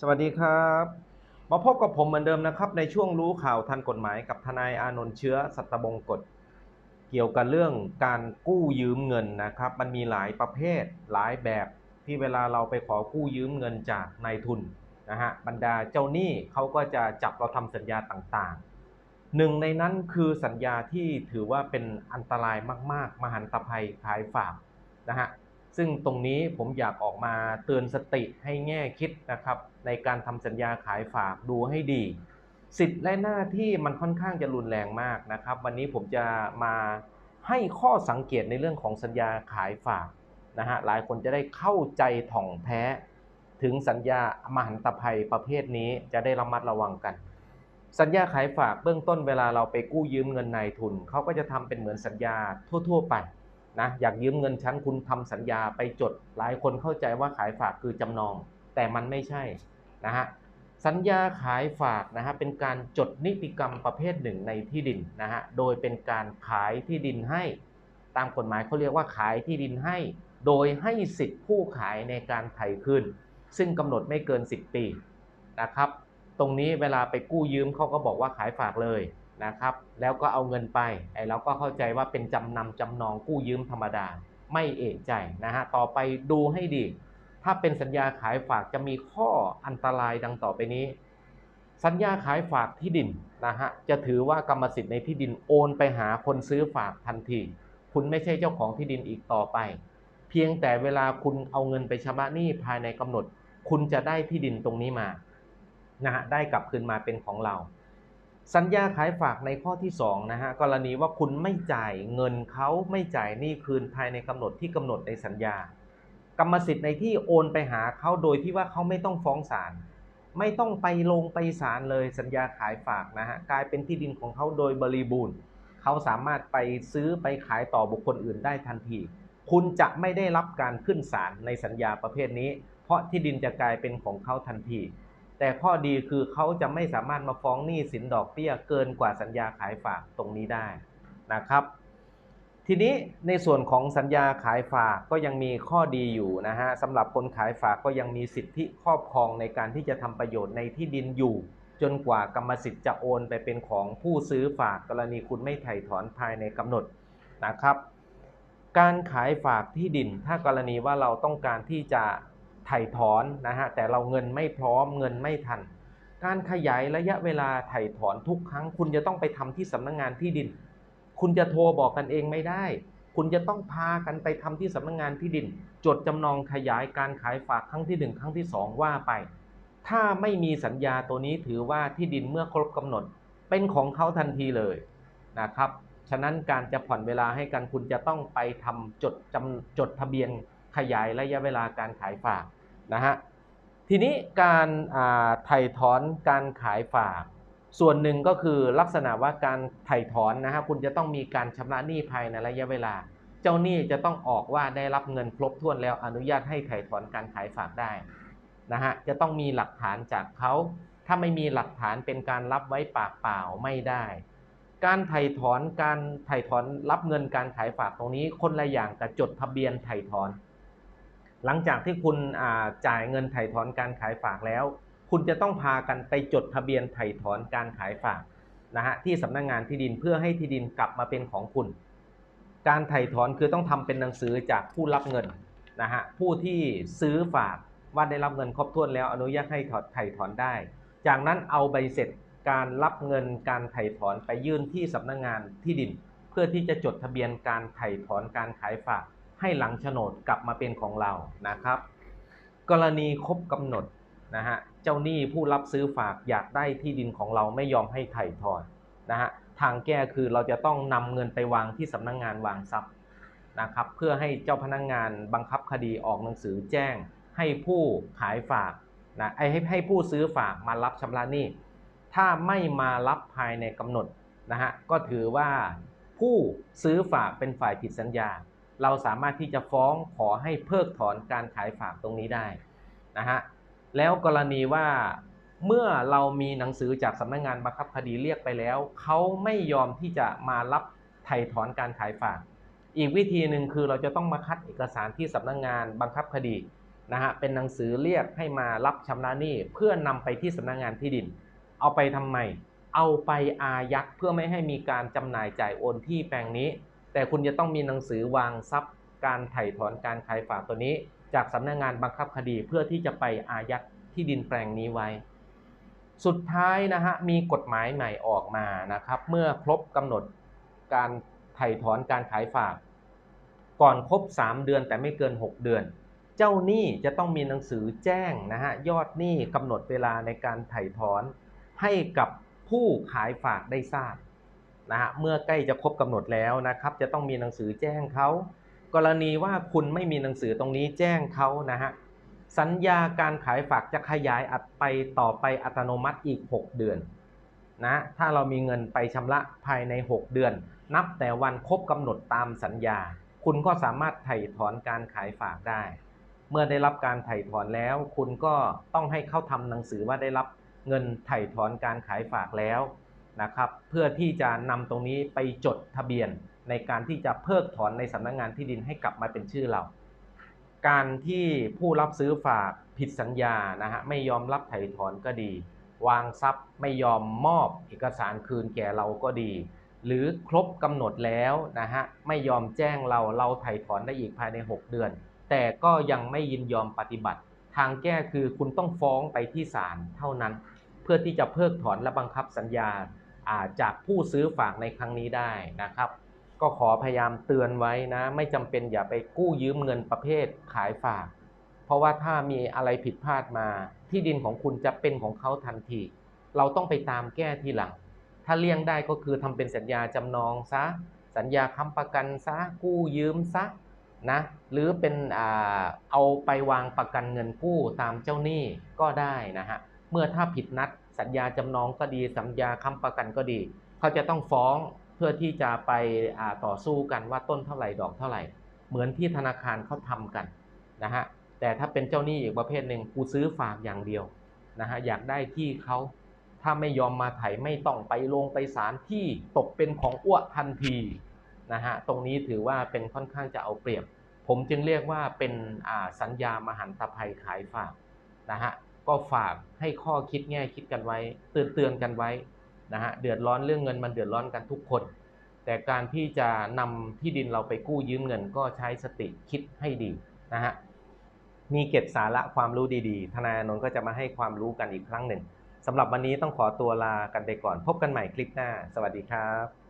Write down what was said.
สวัสดีครับ มาพบกับผมเหมือนเดิมนะครับ ในช่วงรู้ข่าวทันกฎหมายกับทนายอานนท์เชื้อสัตบงกฎเกี่ยวกับเรื่องการกู้ยืมเงินนะครับ มันมีหลายประเภทหลายแบบที่เวลาเราไปขอกู้ยืมเงินจากนายทุนนะฮะบรรดาเจ้าหนี้เขาก็จะจับเราทำสัญญาต่างๆ หนึ่งในนั้นคือสัญญาที่ถือว่าเป็นอันตรายมาก ๆ มหันตภัยขายฝากนะฮะ ซึ่งตรงนี้ผมอยากออกมาเตือนสติให้แง่คิดนะครับ ในการทำสัญญาขายฝากดูให้ดี สิทธิ์และหน้าที่มันค่อนข้างจะรุนแรงมากนะครับ วันนี้ผมจะมาให้ข้อสังเกตในเรื่องของสัญญาขายฝากนะฮะหลายคนจะได้เข้าใจถ่องแท้ ถึงสัญญามหันตภัยประเภทนี้จะได้ระมัดระวังกัน สัญญาขายฝากเบื้องต้นเวลาเราไปกู้ยืมเงินนายทุนเขาก็จะทำเป็นเหมือนสัญญาทั่ว ๆ ไป นะอยากยืมเงินฉันคุณทำสัญญาไปจด หลายคนเข้าใจว่าขายฝากคือจำนอง แต่มันไม่ใช่นะฮะสัญญาขายฝากนะฮะเป็นการจดนิติกรรมประเภทหนึ่งในที่ดินนะฮะโดยเป็นการขายที่ดินให้ ตามกฎหมายเขาเรียกว่าขายที่ดินให้ โดยให้สิทธิผู้ขายในการไถ่คืนซึ่งกำหนดไม่เกิน 10 ปีนะครับ ตรงนี้เวลาไปกู้ยืมเขาก็บอกว่าขายฝากเลย นะครับ แล้วก็เอาเงินไปไอ้เราก็เข้าใจว่าเป็นจำนำจำนองกู้ยืมธรรมดา ไม่เอกใจนะฮะต่อไปดูให้ดี ถ้าเป็นสัญญาขายฝากจะมีข้ออันตรายดังต่อไปนี้ สัญญาขายฝากที่ดินนะฮะจะถือว่ากรรมสิทธิ์ในที่ดินโอนไปหาคนซื้อฝากทันที คุณไม่ใช่เจ้าของที่ดินอีกต่อไป เพียงแต่เวลาคุณเอาเงินไปชำระหนี้ภายในกำหนด คุณจะได้ที่ดินตรงนี้มานะฮะได้กลับคืนมาเป็นของเรา สัญญาขายฝากในข้อที่2นะฮะกรณีว่าคุณไม่จ่ายเงินเขาไม่จ่ายหนี้คืนภายในกำหนดที่กำหนดในสัญญา กรรมสิทธิ์ในที่โอนไปหาเขาโดยที่ว่าเขาไม่ต้องฟ้องศาลไม่ต้องไปลงไปศาลเลยสัญญาขายฝากนะฮะกลายเป็นที่ดินของเขาโดยบริบูรณ์เขาสามารถไปซื้อไปขายต่อบุคคลอื่นได้ทันที คุณจะไม่ได้รับการขึ้นศาลในสัญญาประเภทนี้ เพราะที่ดินจะกลายเป็นของเขาทันที แต่ข้อดีคือเขาจะไม่สามารถมาฟ้องหนี้สินดอกเบี้ยเกินกว่าสัญญาขายฝากตรงนี้ได้นะครับ ทีนี้ในส่วนของสัญญาขายฝากก็ยังมีข้อดีอยู่นะฮะสำหรับคนขายฝากก็ยังมีสิทธิครอบครองในการที่จะทำประโยชน์ในที่ดินอยู่ จนกว่ากรรมสิทธิ์จะโอนไปเป็นของผู้ซื้อฝากกรณีคุณไม่ไถ่ถอนภายในกำหนดนะครับ การขายฝากที่ดินถ้ากรณีว่าเราต้องการที่จะ ถ่ยถอนนะฮะแต่เราเงินไม่พร้อมเงินไม่ทัน การขยายระยะเวลาถ่ยถอนทุกครั้ง คุณจะต้องไปทำที่สำนักงงานที่ดิน คุณจะโทรบอกกันเองไม่ได้ คุณจะต้องพากันไปทำที่สำนักงงานที่ดิน จดจำนองขยายการขายฝากครั้งที่หนึ่งครั้งที่สองว่าไป ถ้าไม่มีสัญญาตัวนี้ถือว่าที่ดินเมื่อครบกำหนด เป็นของเขาทันทีเลยนะครับฉะนั้นการจะผ่อนเวลาให้กันคุณจะต้องไปทำจดจำจดทะเบียน ขยายระยะเวลาการขายฝากนะฮะทีนี้การไถ่ถอนการขายฝาก ส่วนหนึ่งก็คือลักษณะว่าการไถ่ถอนนะฮะคุณจะต้องมีการชำระหนี้ภายในระยะเวลา เจ้าหนี้จะต้องออกว่าได้รับเงินครบถ้วนแล้วอนุญาตให้ไถ่ถอนการขายฝากได้นะฮะจะต้องมีหลักฐานจากเขาถ้าไม่มีหลักฐานเป็นการรับไว้ปากเปล่าไม่ได้ การไถ่ถอนการไถ่ถอนรับเงินการขายฝากตรงนี้ คนละอย่างกับจดทะเบียนไถ่ถอน หลังจากที่คุณจ่ายเงินไถ่ถอนการขายฝากแล้ว คุณจะต้องพากันไปจดทะเบียนไถ่ถอนการขายฝากนะฮะที่สำนักงงานที่ดินเพื่อให้ที่ดินกลับมาเป็นของคุณ การไถ่ถอนคือต้องทำเป็นหนังสือจากผู้รับเงินนะฮะผู้ที่ซื้อฝากว่าได้รับเงินครบถ้วนแล้วอนุญาตให้ถอดไถ่ถอนได้ จากนั้นเอาใบเสร็จการรับเงินการไถ่ถอนไปยื่นที่สำนักงงานที่ดิน เพื่อที่จะจดทะเบียนการไถ่ถอนการขายฝาก ให้หลังโฉนดกลับมาเป็นของเรานะครับ กรณีครบกำหนดนะฮะเจ้าหนี้ผู้รับซื้อฝากอยากได้ที่ดินของเราไม่ยอมให้ไถ่ถอนนะฮะทางแก้คือเราจะต้องนำเงินไปวางที่สำนักงงานวางทรัพย์นะครับเพื่อให้เจ้าพนักงงานบังคับคดีออกหนังสือแจ้ง ให้ผู้ขายฝากนะให้ให้ผู้ซื้อฝากมารับชำระหนี้ ถ้าไม่มารับภายในกำหนดนะฮะก็ถือว่าผู้ซื้อฝากเป็นฝ่ายผิดสัญญา เราสามารถที่จะฟ้องขอให้เพิกถอนการขายฝากตรงนี้ได้นะฮะแล้วกรณีว่าเมื่อเรามีหนังสือจากสำนักงงานบังคับคดีเรียกไปแล้ว เขาไม่ยอมที่จะมารับไถ่ถอนการขายฝาก อีกวิธีหนึ่งคือเราจะต้องมาคัดเอกสารที่สำนักงงานบังคับคดีนะฮะเป็นหนังสือเรียกให้มารับชำระหนี้เพื่อนำไปที่สำนักงานที่ดิน เอาไปทำไม เอาไปอายัดเพื่อไม่ให้มีการจำหน่ายจ่ายโอนที่แปลงนี้ แต่คุณจะต้องมีหนังสือวางทรัพย์ การไถ่ถอนการขายฝากตัวนี้ จากสำนักงานบังคับคดีเพื่อที่จะไปอายัดที่ดินแปลงนี้ไว้ สุดท้ายนะฮะมีกฎหมายใหม่ออกมานะครับ เมื่อครบกำหนดการไถ่ถอนการขายฝาก ก่อนครบ 3 เดือนแต่ไม่เกิน 6 เดือน เจ้าหนี้จะต้องมีหนังสือแจ้งนะฮะยอดหนี้กำหนดเวลาในการไถ่ถอนให้กับผู้ขายฝากได้ทราบ นะฮะเมื่อใกล้จะครบกำหนดแล้วนะครับ จะต้องมีหนังสือแจ้งเขากรณีว่าคุณไม่มีหนังสือตรงนี้แจ้งเขานะฮะสัญญาการขายฝากจะขยายอัดไปต่อไปอัตโนมัติอีก 6 เดือนนะถ้าเรามีเงินไปชำระภายใน 6 เดือน นับแต่วันครบกำหนดตามสัญญา คุณก็สามารถไถ่ถอนการขายฝากได้ เมื่อได้รับการไถ่ถอนแล้ว คุณก็ต้องให้เขาทำหนังสือว่าได้รับเงินไถ่ถอนการขายฝากแล้ว นะครับ เพื่อที่จะนำตรงนี้ไปจดทะเบียนในการที่จะเพิกถอนในสำนักงานที่ดินให้กลับมาเป็นชื่อเรา การที่ผู้รับซื้อฝากผิดสัญญานะฮะไม่ยอมรับไถ่ถอนก็ดี วางทรัพย์ไม่ยอมมอบเอกสารคืนแก่เราก็ดี หรือครบกำหนดแล้วนะฮะไม่ยอมแจ้งเราเราไถ่ถอนได้อีกภายใน 6 เดือน แต่ก็ยังไม่ยินยอมปฏิบัติ ทางแก้คือคุณต้องฟ้องไปที่ศาลเท่านั้น เพื่อที่จะเพิกถอนและบังคับสัญญา จากผู้ซื้อฝากในครั้งนี้ได้นะครับ ก็ขอพยายามเตือนไว้นะ ไม่จำเป็นอย่าไปกู้ยืมเงินประเภทขายฝาก เพราะว่าถ้ามีอะไรผิดพลาดมา ที่ดินของคุณจะเป็นของเขาทันที เราต้องไปตามแก้ทีหลัง ถ้าเลี่ยงได้ก็คือทำเป็นสัญญาจำนองซะ สัญญาค้ำประกันซะ กู้ยืมซะนะหรือเป็นอเอาไปวางประกันเงินกู้ตามเจ้าหนี้ก็ได้นะฮะ เมื่อถ้าผิดนัด สัญญาจำนองก็ดี สัญญาค้ำประกันก็ดี เขาจะต้องฟ้องเพื่อที่จะไปต่อสู้กันว่าต้นเท่าไหร่ดอกเท่าไหร่ เหมือนที่ธนาคารเขาทำกันนะฮะแต่ถ้าเป็นเจ้าหนี้อีกประเภทหนึ่งกูซื้อฝากอย่างเดียวนะฮะอยากได้ที่เขาถ้าไม่ยอมมาไถไม่ต้องไปลงไปศาลที่ตกเป็นของอ้วทันทีนะฮะตรงนี้ถือว่าเป็นค่อนข้างจะเอาเปรียบ ผมจึงเรียกว่าเป็นสัญญามหันตภัยขายฝากนะฮะ ก็ฝากให้ข้อคิดแง่คิดกันไว้เตือนเตือนกันไว้นะฮะเดือดร้อนเรื่องเงินมันเดือดร้อนกันทุกคน แต่การที่จะนำที่ดินเราไปกู้ยืมเงิน ก็ใช้สติคิดให้ดีนะฮะมีเก็บสาระความรู้ดีๆ ทนายอนนท์ก็จะมาให้ความรู้กันอีกครั้งหนึ่งสำหรับวันนี้ต้องขอตัวลากันไปก่อน พบกันใหม่คลิปหน้า สวัสดีครับ